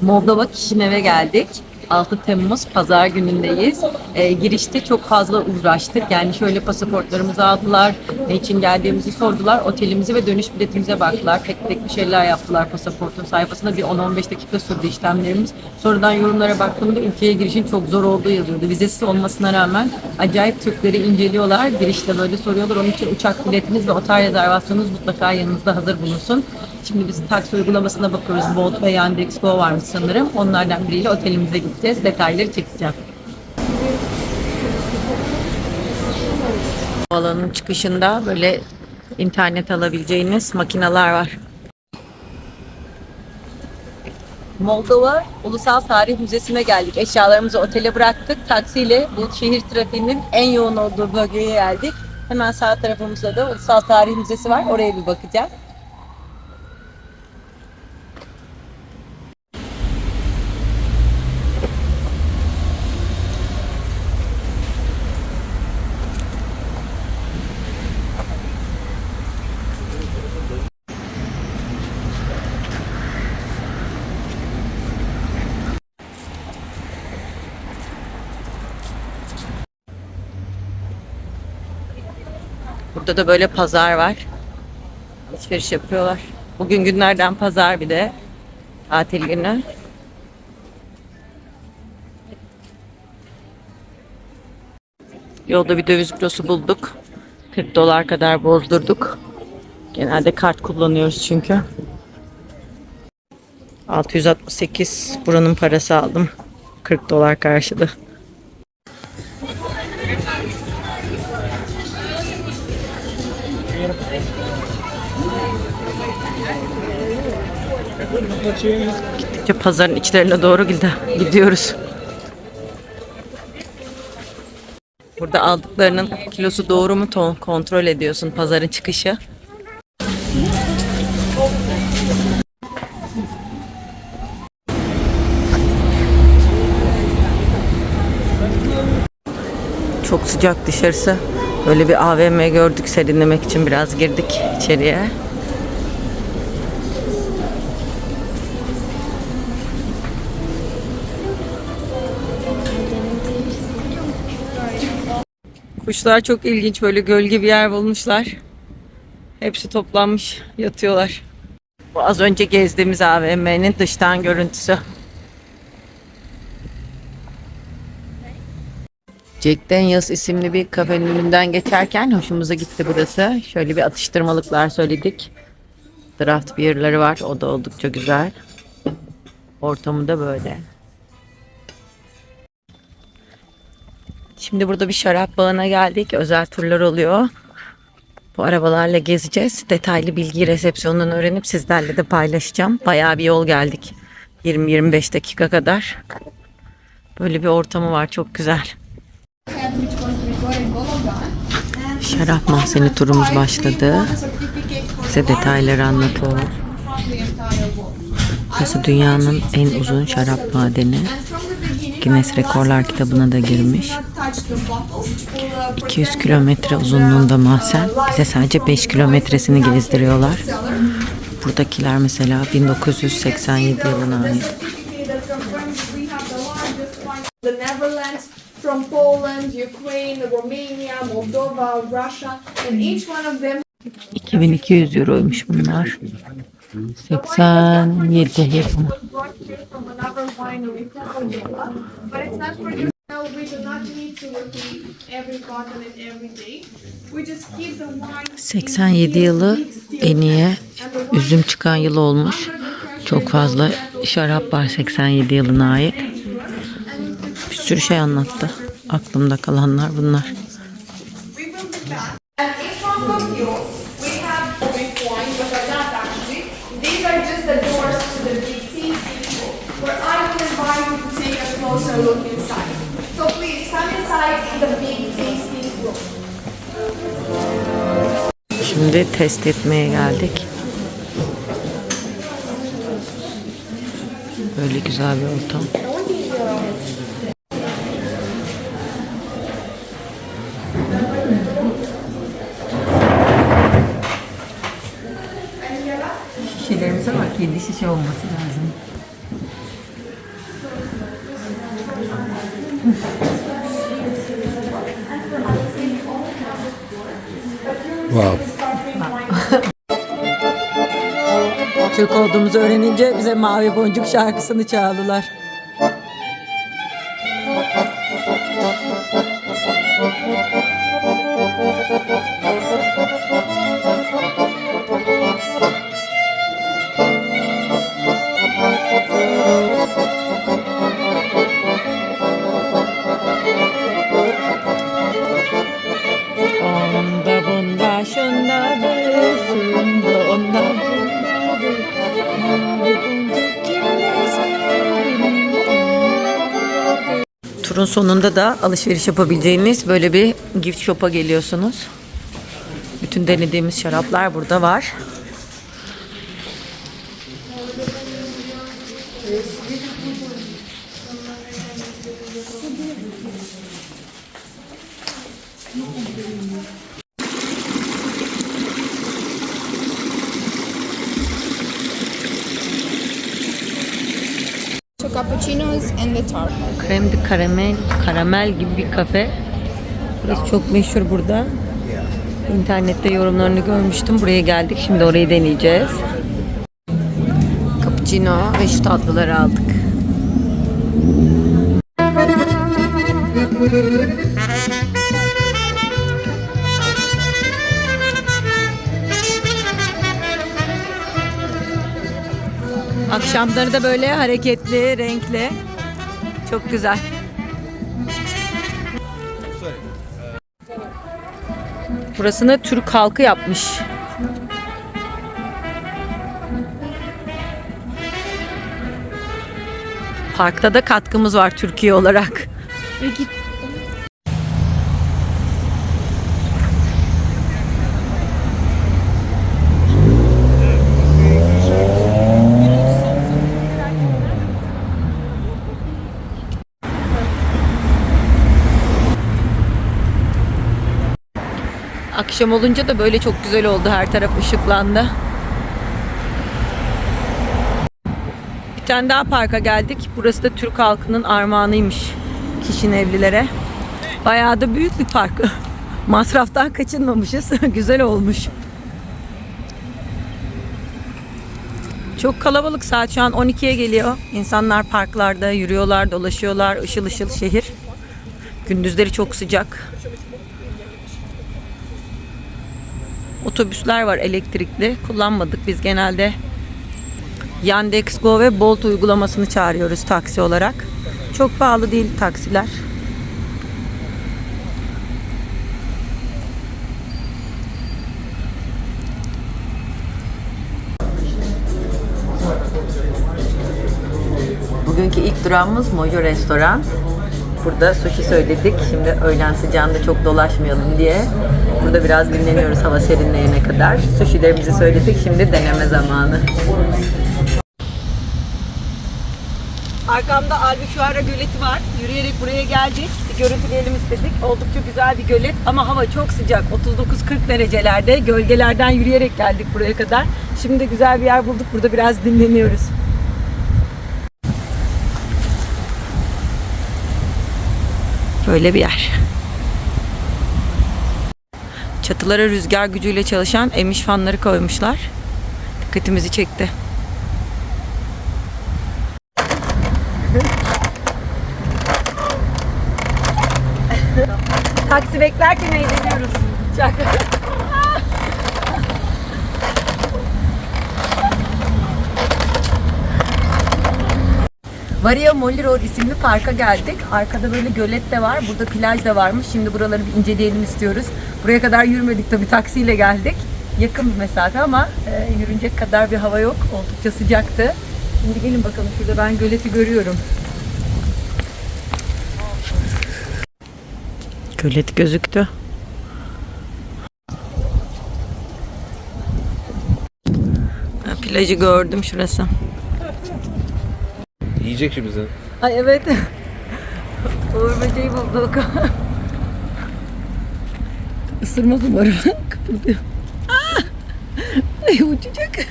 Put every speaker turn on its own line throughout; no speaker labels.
Moldova Kişinev'e geldik. 6 Temmuz Pazar günündeyiz. Ee, girişte çok fazla uğraştık. Yani şöyle pasaportlarımızı aldılar. Ne için geldiğimizi sordular. Otelimizi ve dönüş biletimize baktılar. Tek tek bir şeyler yaptılar pasaportun sayfasında. Bir 10-15 dakika sürdü işlemlerimiz. Sonradan yorumlara baktığımda ülkeye girişin çok zor olduğu yazıyordu. Vizesiz olmasına rağmen acayip Türkleri inceliyorlar. Girişte böyle soruyorlar. Onun için uçak biletiniz ve otel rezervasyonunuz mutlaka yanınızda hazır bulunsun. Şimdi biz taksi uygulamasına bakıyoruz. Bolt ve Yandex.Go varmış sanırım. Onlardan biriyle otelimize gideceğiz. Detayları çekeceğim. Alanın çıkışında böyle internet alabileceğiniz makineler var. Moldova Ulusal Tarih Müzesi'ne geldik. Eşyalarımızı otele bıraktık. Taksiyle bu şehir trafiğinin en yoğun olduğu bölgeye geldik. Hemen sağ tarafımızda da Ulusal Tarih Müzesi var. Oraya bir bakacağız. Burada da böyle pazar var. Alışveriş yapıyorlar. Bugün günlerden pazar bir de. Tatil günü. Yolda bir döviz bürosu bulduk. 40 dolar kadar bozdurduk. Genelde kart kullanıyoruz çünkü. 668 buranın parası aldım. 40 dolar karşılığı. Gittikçe pazarın içlerine doğru gidiyoruz. Burada aldıklarının kilosu doğru mu ton kontrol ediyorsun pazarın çıkışı. Çok sıcak dışarısı. Böyle bir AVM gördük serinlemek için biraz girdik içeriye. Kuşlar çok ilginç böyle gölge bir yer bulmuşlar. Hepsi toplanmış yatıyorlar. Bu az önce gezdiğimiz AVM'nin dıştan görüntüsü. Jack Daniels isimli bir kafenin önünden geçerken hoşumuza gitti burası. Şöyle bir atıştırmalıklar söyledik. Draft beer'ları var. O da oldukça güzel. Ortamı da böyle. Şimdi burada bir şarap bağına geldik. Özel turlar oluyor. Bu arabalarla gezeceğiz. Detaylı bilgiyi resepsiyondan öğrenip sizlerle de paylaşacağım. Bayağı bir yol geldik. 20-25 dakika kadar. Böyle bir ortamı var. Çok güzel. Şarap mahzeni turumuz başladı. Size detayları anlatıyor. Burası dünyanın en uzun şarap madeni. Guinness Rekorlar kitabına da girmiş. 200 kilometre uzunluğunda mahzen. Bize sadece 5 kilometresini gezdiriyorlar. Buradakiler mesela 1987 yılına ait.
the Netherlands, from Poland, Ukraine, Romania, Moldova, Russia, and each one of them
2200 euroymuş bunlar. 87 yapımı.
Now we do not need to repeat every bottle and every day. We just keep the wine
87 yılı en iyi üzüm çıkan yıl olmuş. Çok fazla şarap var 87 yılına ait. Bir sürü şey anlattı. Aklımda kalanlar bunlar.
These are just the doors to the big tasting room, where I will invite you to take a closer look
Şimdi test etmeye geldik. Böyle güzel bir ortam. Şişelerimize bak 7 şişe olması lazım. Türk olduğumuzu öğrenince bize Mavi Boncuk şarkısını çaldılar. Onda bunda şunda onda Turun sonunda da alışveriş yapabileceğiniz böyle bir gift shop'a geliyorsunuz. Bütün denediğimiz şaraplar burada var.
Tart.
Krem de karamel, karamel gibi bir kafe. Burası çok meşhur burada. İnternette yorumlarını görmüştüm. Buraya geldik. Şimdi orayı deneyeceğiz. Cappuccino ve şu tatlıları aldık. Akşamları da böyle hareketli, renkli. Çok güzel. Burasını Türk halkı yapmış. Parkta da katkımız var Türkiye olarak. Akşam olunca da böyle çok güzel oldu. Her taraf ışıklandı. Bir tane daha parka geldik. Burası da Türk halkının armağanıymış kişinin evlilere. Bayağı da büyük bir park. Masraftan kaçınmamışız. güzel olmuş. Çok kalabalık saat şu an 12'ye geliyor. İnsanlar parklarda yürüyorlar, dolaşıyorlar. Işıl ışıl şehir. Gündüzleri çok sıcak. Otobüsler var elektrikli. Kullanmadık biz genelde. Yandex Go ve Bolt uygulamasını çağırıyoruz taksi olarak. Çok pahalı değil taksiler. Bugünkü ilk durağımız Mojo Restoran. Burada sushi söyledik. Şimdi öğlen sıcağında çok dolaşmayalım diye. Burada biraz dinleniyoruz hava serinleyene kadar. Sushi'lerimizi söyledik. Şimdi deneme zamanı. Arkamda Albufeira Göleti var. Yürüyerek buraya geldik. Görüntüleyelim istedik. Oldukça güzel bir gölet ama hava çok sıcak. 39-40 derecelerde. Gölgelerden yürüyerek geldik buraya kadar. Şimdi güzel bir yer bulduk. Burada biraz dinleniyoruz. Böyle bir yer. Çatılara rüzgar gücüyle çalışan emiş fanları koymuşlar. Dikkatimizi çekti. Taksi beklerken eğleniyoruz. Çok. Varia Molly Road isimli parka geldik. Arkada böyle gölet de var. Burada plaj da varmış. Şimdi buraları bir inceleyelim istiyoruz. Buraya kadar yürümedik tabii taksiyle geldik. Yakın bir mesafe ama e, yürünecek kadar bir hava yok. Oldukça sıcaktı. Şimdi gelin bakalım şurada ben göleti görüyorum. Gölet gözüktü. Plajı gördüm şurası.
Yiyecek şimdi bizi.
Ay evet. Uğur böceği bulduk. Isırmaz umarım. Kıpırdıyor. Ay uçacak.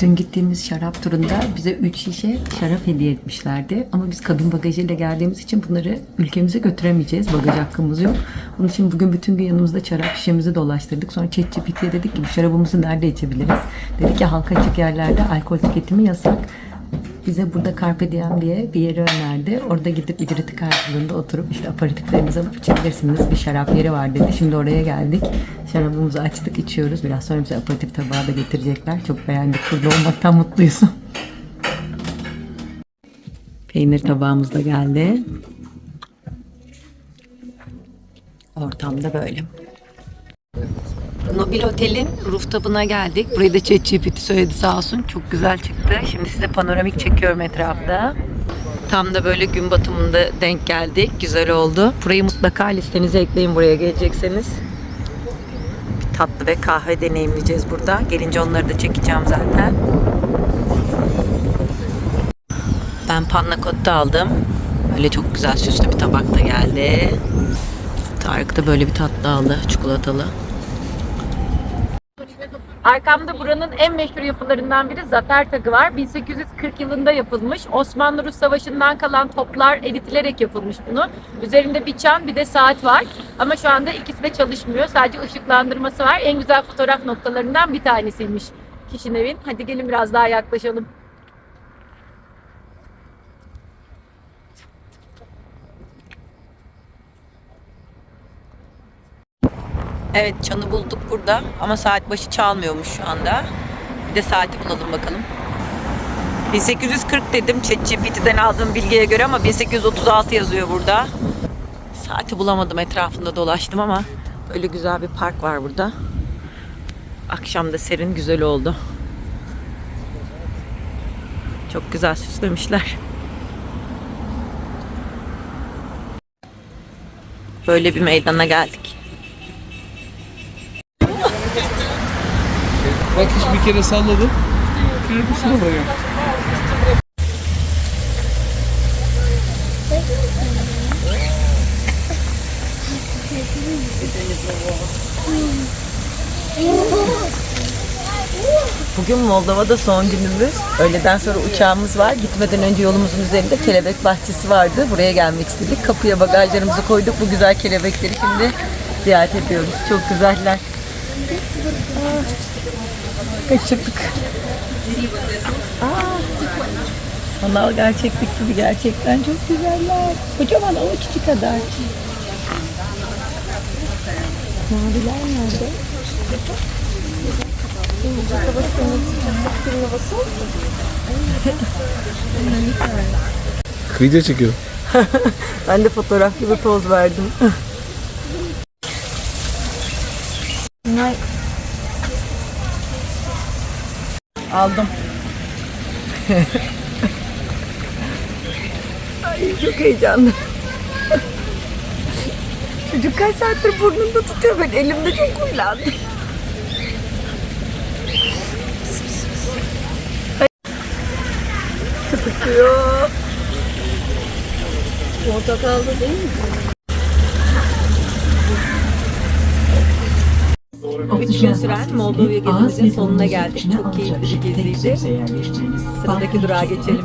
Dün gittiğimiz şarap turunda bize 3 şişe şarap hediye etmişlerdi. Ama biz kabin bagajıyla geldiğimiz için bunları ülkemize götüremeyeceğiz. Bagaj hakkımız yok. Onun için bugün bütün gün yanımızda şarap şişemizi dolaştırdık. Sonra ChatGPT'ye dedik ki bu şarabımızı nerede içebiliriz? Dedi ki halka açık yerlerde alkol tüketimi yasak. Bize burada Carpe Diem diye bir yeri önerdi. Orada gidip ücreti karşılığında oturup işte aparatiflerinizi alıp içebilirsiniz. Bir şarap yeri var dedi. Şimdi oraya geldik. Şarabımızı açtık, içiyoruz. Biraz sonra bize aparatif tabağı da getirecekler. Çok beğendik. Burada olmaktan mutluyuz. Peynir tabağımız da geldi. Ortamda böyle. Nobil Otel'in rooftop'una geldik. Burayı da ChatGPT söyledi sağ olsun. Çok güzel çıktı. Şimdi size panoramik çekiyorum etrafta. Tam da böyle gün batımında denk geldik. Güzel oldu. Burayı mutlaka listenize ekleyin buraya gelecekseniz. Bir tatlı ve kahve deneyimleyeceğiz burada. Gelince onları da çekeceğim zaten. Ben panna cotta aldım. Böyle çok güzel süslü bir tabak da geldi. Tarık da böyle bir tatlı aldı. Çikolatalı. Arkamda buranın en meşhur yapılarından biri Zafer Tagı var. 1840 yılında yapılmış. Osmanlı-Rus Savaşı'ndan kalan toplar eritilerek yapılmış bunu. Üzerinde bir çan bir de saat var. Ama şu anda ikisi de çalışmıyor. Sadece ışıklandırması var. En güzel fotoğraf noktalarından bir tanesiymiş Kişinev'in. Hadi gelin biraz daha yaklaşalım. Evet çanı bulduk burada ama saat başı çalmıyormuş şu anda. Bir de saati bulalım bakalım. 1840 dedim ChatGPT'den aldığım bilgiye göre ama 1836 yazıyor burada. Saati bulamadım etrafında dolaştım ama böyle güzel bir park var burada. Akşam da serin güzel oldu. Çok güzel süslemişler. Böyle bir meydana geldik.
Bak hiç bir kere salladım. Sıra bırakıyorum.
Bugün Moldova'da son günümüz. Öğleden sonra uçağımız var. Gitmeden önce yolumuzun üzerinde kelebek bahçesi vardı. Buraya gelmek istedik. Kapıya bagajlarımızı koyduk. Bu güzel kelebekleri şimdi ziyaret ediyoruz. Çok güzeller. Kaçırdık. Aa, sanal gerçeklik gibi gerçekten çok güzeller. Kocaman avuç kadar. Maviler nerede?
Video çekiyor.
Ben de fotoğraf gibi poz verdim. Aldım. Ay çok heyecanlı. Çocuk kaç saattir burnunda tutuyor ben elimde çok huylandı. Kıtıklıyor. Portakallı değil mi? Üç gün süren Moldova gezimizin sonuna geldik. Çok keyifli bir geziydi. Sıradaki durağa geçelim.